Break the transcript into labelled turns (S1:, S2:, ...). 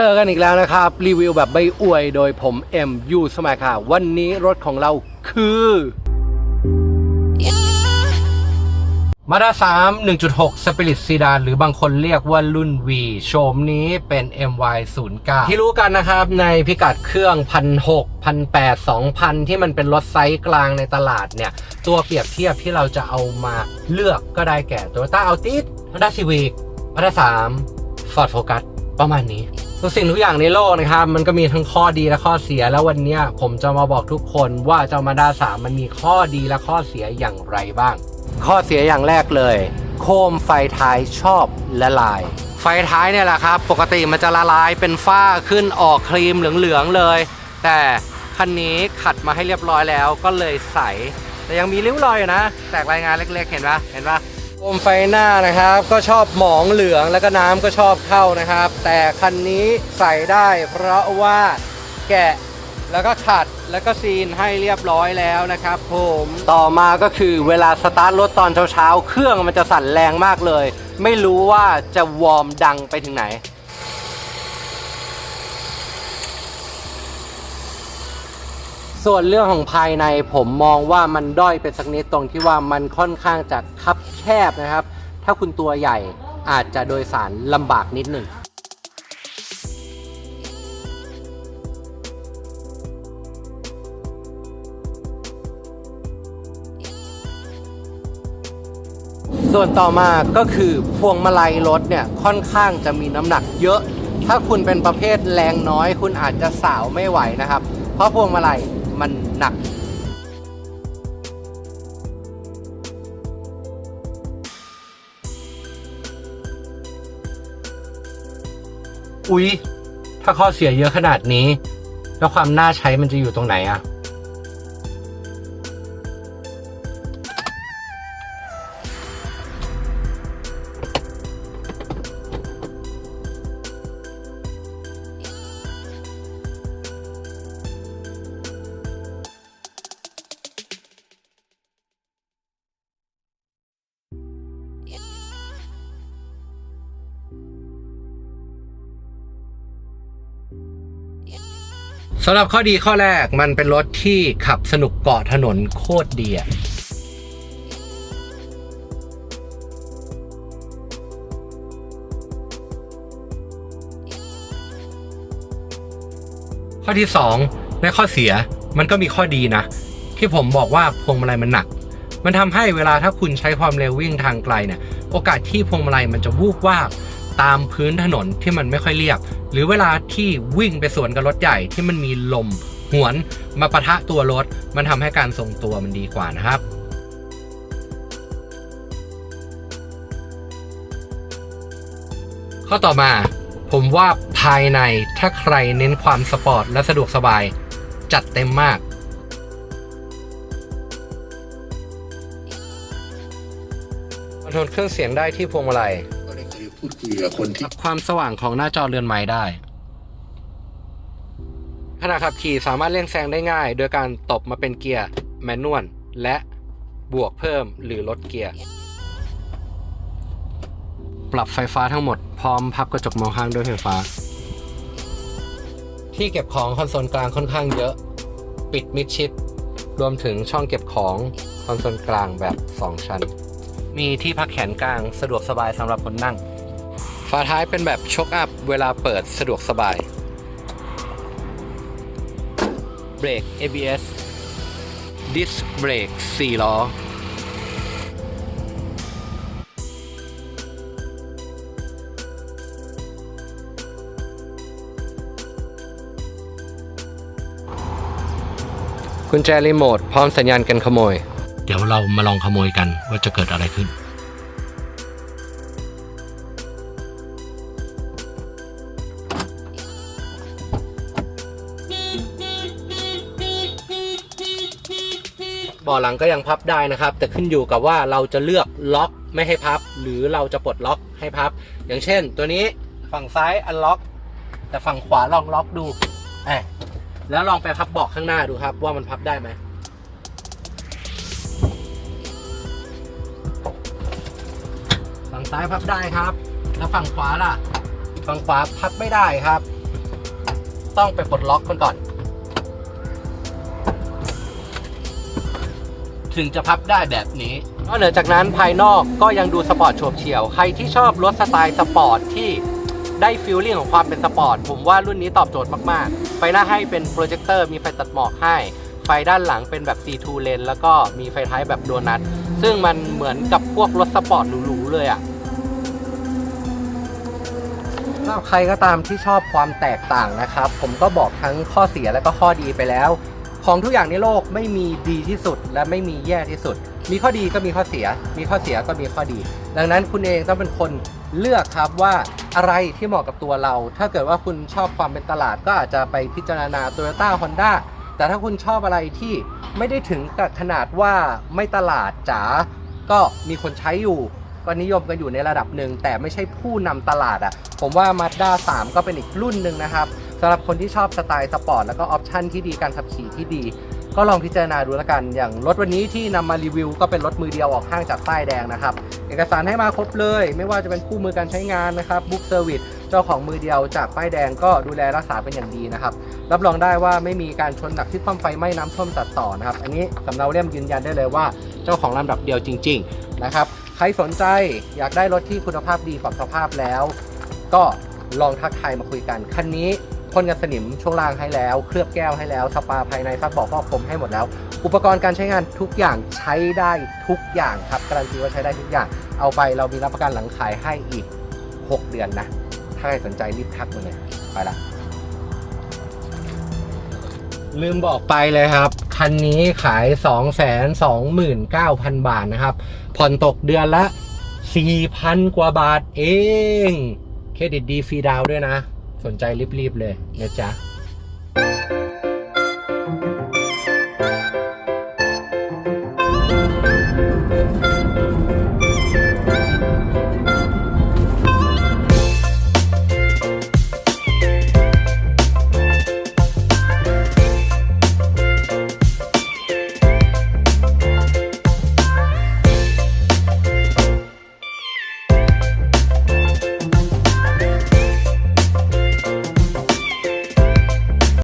S1: เจอกันอีกแล้วนะครับ รีวิวแบบใบอวยโดยผมเอ็มยูสมัยค่ะ วันนี้รถของเราคือ มาด้า3 1.6 Spirit Sedan หรือบางคนเรียกว่ารุ่น V โฉมนี้เป็น MY 0 9ที่รู้กันนะครับ ในพิกัดเครื่อง1,600 1,800 2,000ที่มันเป็นรถไซส์กลางในตลาดเนี่ย ตัวเปรียบเทียบที่เราจะเอามาเลือกก็ได้แก่ Toyota Altis Honda Civic มาด้า3 Ford Focus ประมาณนี้ ทุกสิ่งทุกอย่างในโลกนะครับ มันก็มีทั้งข้อดีและข้อเสีย แล้ววันเนี้ยผมจะมาบอกทุกคนว่าเจ้ามาด้าสามมันมีข้อดีและข้อเสียอย่างไรบ้าง ข้อเสียอย่างแรกเลย โคมไฟท้ายชอบละลาย ไฟท้ายเนี่ยแหละครับ ปกติมันจะละลายเป็นฝ้าขึ้นออกครีมเหลืองๆเลย แต่คันนี้ขัดมาให้เรียบร้อยแล้วก็เลยใส แต่ยังมีริ้วรอยอยู่นะ แตกรายงานเล็กๆ เห็นปะเห็นปะ โคมไฟหน้านะครับ ก็ชอบหมองเหลืองแล้วก็น้ำก็ชอบเข้านะครับ แต่คันนี้ใส่ได้เพราะว่าแกะแล้วก็ขัดแล้วก็ซีนให้เรียบร้อยแล้วนะครับผมต่อมาก็คือเวลาสตาร์ทรถตอนเช้าๆ เครื่องมันจะสั่นแรงมากเลย ไม่รู้ว่าจะวอร์มดังไปถึงไหน ส่วนเรื่องของภายในผมมองว่ามันด้อยไปสักนิดตรงที่ว่ามันค่อนข้างจะคับแคบนะครับ ถ้าคุณตัวใหญ่อาจจะโดยสารลำบากนิดหนึ่งส่วนต่อมาก็คือพวงมาลัยรถเนี่ยค่อนข้างจะมีน้ำหนักเยอะ ถ้าคุณเป็นประเภทแรงน้อย คุณอาจจะสาวไม่ไหวนะครับ เพราะพวงมาลัย หนักอุ๊ย ถ้าข้อเสียเยอะขนาดนี้ แล้วความน่าใช้มันจะอยู่ตรงไหนอะ สำหรับข้อดีข้อแรกมันเป็นรถที่ขับสนุกเกาะถนนโคตรดีอะข้อที่2ในข้อเสียมันก็มีข้อดีนะ ที่ผมบอกว่าพวงมาลัยมันหนัก มันทำให้เวลาถ้าคุณใช้ความเร็ววิ่งทางไกลเนี่ย โอกาสที่พวงมาลัยมันจะวูบวาบ ตามพื้นถนนที่มันไม่ค่อยเรียบ หรือเวลาที่วิ่งไปสวนกับรถใหญ่ที่มันมีลมหวนมาปะทะตัวรถ มันทำให้การทรงตัวมันดีกว่านะครับข้อต่อมาผมว่าภายในถ้าใครเน้นความสปอร์ตและสะดวกสบาย จัดเต็มมาก คอนโทรลเครื่องเสียงได้ที่พวงมาลัย
S2: ก็ได้เคย พูดคุยกับคนที่
S1: ความสว่างของหน้าจอเรือนไม้ได้ขณะขับขี่สามารถเร่งแซงได้ง่าย โดยการตบมาเป็นเกียร์แมนนวลและบวกเพิ่มหรือลดเกียร์ ปรับไฟฟ้าทั้งหมดพร้อมพับกระจกมองข้างด้วยไฟฟ้า ที่เก็บของคอนโซลกลางค่อนข้างเยอะ ปิดมิดชิด รวมถึงช่องเก็บของคอนโซลกลางแบบ 2 ชั้น มีที่พักแขนกลางสะดวกสบายสำหรับคนนั่ง ฝาท้ายเป็นแบบช็อคอัพเวลาเปิดสะดวกสบาย เบรก ABS ดิสเบรก4ล้อ กุญแจรีโมทพร้อมสัญญาณกันขโมย เดี๋ยวเรามาลองขโมยกันว่าจะเกิดอะไรขึ้น บาะหลังก็ยังพับได้นะครับ แต่ขึ้นอยู่กับว่าเราจะเลือกล็อกไม่ให้พับ หรือเราจะปลดล็อกให้พับ อย่างเช่น ตัวนี้ฝั่งซ้ายอันล็อก แต่ฝั่งขวาลองล็อกดูแอแล้วลองไปพับเบาะข้างหน้าดูครับ ว่ามันพับได้ไหมฝั่งซ้ายพับได้ครับ แล้วฝั่งขวาล่ะ ฝั่งขวาพับไม่ได้ครับ ต้องไปปลดล็อกมันก่อน ถึงจะพับได้แบบนี้นอกเหนือจากนั้นภายนอกก็ยังดูสปอร์ตโฉบเฉี่ยว ใครที่ชอบรถสไตล์สปอร์ตที่ได้ฟิลลิ่งของความเป็นสปอร์ต ผมว่ารุ่นนี้ตอบโจทย์มากๆ ไฟหน้าให้เป็นโปรเจคเตอร์มีไฟตัดหมอกให้ ไฟด้านหลังเป็นแบบ C2 เลนแล้วก็มีไฟท้ายแบบโดนัท ซึ่งมันเหมือนกับพวกรถสปอร์ตหรูๆเลยอะสำหรับใครก็ตามที่ชอบความแตกต่างนะครับ ผมก็บอกทั้งข้อเสียและก็ข้อดีไปแล้ว ของทุกอย่างในโลกไม่มีดีที่สุดและไม่มีแย่ที่สุด มีข้อดีก็มีข้อเสีย มีข้อเสียก็มีข้อดี ดังนั้นคุณเองต้องเป็นคนเลือกครับว่าอะไรที่เหมาะกับตัวเรา ถ้าเกิดว่าคุณชอบความเป็นตลาดก็อาจจะไปพิจารณา Toyota Honda แต่ถ้าคุณชอบอะไรที่ไม่ได้ถึงกับขนาดว่าไม่ตลาดจ๋า ก็มีคนใช้อยู่ก็นิยมกันอยู่ในระดับหนึ่งแต่ไม่ใช่ผู้นำตลาดอะ่ะ ผมว่า Mazda 3 ก็เป็นอีกรุ่นหนึ่งนะครับ สำหรับคนที่ชอบสไตล์สปอร์ตแล้วก็ออปชันที่ดีการขับขี่ที่ดี ก็ลองพิจารณาดูแล้วกัน อย่างรถวันนี้ที่นำมารีวิว ก็เป็นรถมือเดียวออกห้างจากป้ายแดงนะครับ เอกสารให้มาครบเลย ไม่ว่าจะเป็นคู่มือการใช้งานนะครับบุ๊กเซอร์วิสเจ้าของมือเดียวจากป้ายแดงก็ดูแลรักษาเป็นอย่างดีนะครับ รับรองได้ว่าไม่มีการชนหนักที่ความไฟไหม้น้ำท่วมตัดต่อนะครับ อันนี้สำเนาเล่มยืนยันได้เลยว่า เจ้าของลำดับเดียวจริง ๆ นะครับ ใครสนใจอยากได้รถที่คุณภาพดีปรับสภาพแล้ว ก็ลองทักทายมาคุยกันคันนี้ พ่นกันสนิมช่วงล่างให้แล้ว เคลือบแก้วให้แล้วสปาภายในซักบอกฟอกผมให้หมดแล้ว อุปกรณ์การใช้งานทุกอย่างใช้ได้ทุกอย่างครับการันตีว่าใช้ได้ทุกอย่างเอาไปเรามีรับประกันหลังขายให้อีก 6 เดือนนะ ถ้าใครสนใจรีบทักมาเลยไปละลืมบอกไปเลยครับ คันนี้ขาย 2 2 9 0 0 0 บาทนะครับ ผ่อนตกเดือนละ 4,000 กว่าบาทเอง เครดิตดีฟรีดาวด้วยนะ สนใจรีบๆเลยนะจ๊ะ